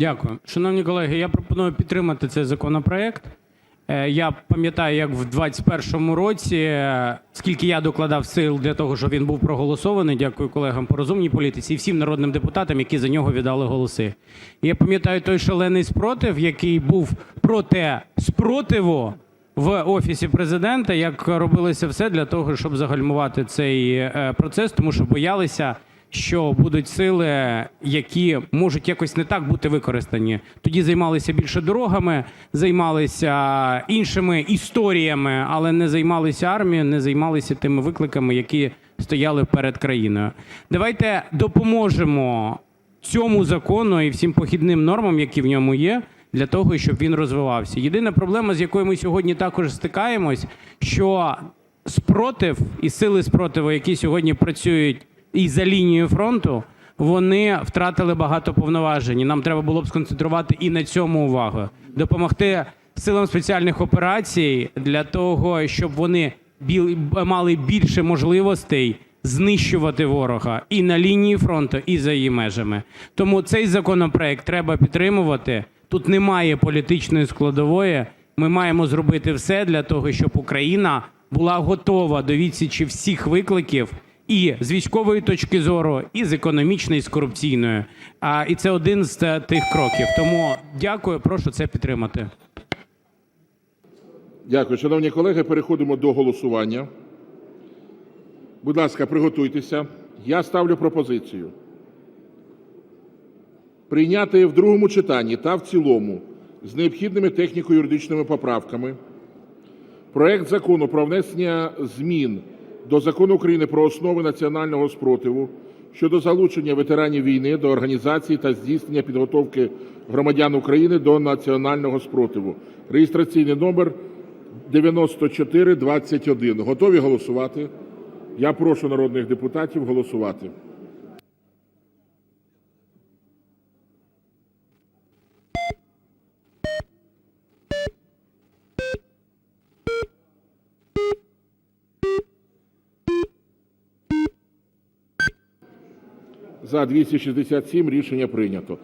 Дякую. Шановні колеги, я пропоную підтримати цей законопроект. Е, Я пам'ятаю, як в 21-му році, е, скільки я докладав сил для того, щоб він був проголосований. Дякую колегам по розумній політиці і всім народним депутатам, які за нього віддали голоси. Я пам'ятаю той шалений спротив, який був проти спротиву в Офісі Президента, як робилося все для того, щоб загальмувати цей е, процес, тому що боялися, що будуть сили, які можуть якось не так бути використані. Тоді займалися більше дорогами, займалися іншими історіями, але не займалися армією, не займалися тими викликами, які стояли перед країною. Давайте допоможемо цьому закону і всім похідним нормам, які в ньому є, для того, щоб він розвивався. Єдина проблема, з якою ми сьогодні також стикаємось, що спротив і сили спротиву, які сьогодні працюють і за лінією фронту, вони втратили багато повноважень. Нам треба було б сконцентрувати і на цьому увагу, допомогти силам спеціальних операцій для того, щоб вони мали більше можливостей знищувати ворога і на лінії фронту, і за її межами. Тому цей законопроект треба підтримувати. Тут немає політичної складової. Ми маємо зробити все для того, щоб Україна була готова до відсічі всіх викликів і з військової точки зору, і з економічної, і з корупційної. А і це один з е, тих кроків. Тому дякую, прошу це підтримати. Дякую. Шановні колеги, переходимо до голосування. Будь ласка, приготуйтеся. Я ставлю пропозицію прийняти в другому читанні та в цілому з необхідними техніко-юридичними поправками проект Закону про внесення змін до Закону України "Про основи національного спротиву" щодо залучення ветеранів війни до організації та здійснення підготовки громадян України до національного спротиву (реєстраційний номер 9421). Готові голосувати? Я прошу народних депутатів голосувати. За-267 Рішення прийнято.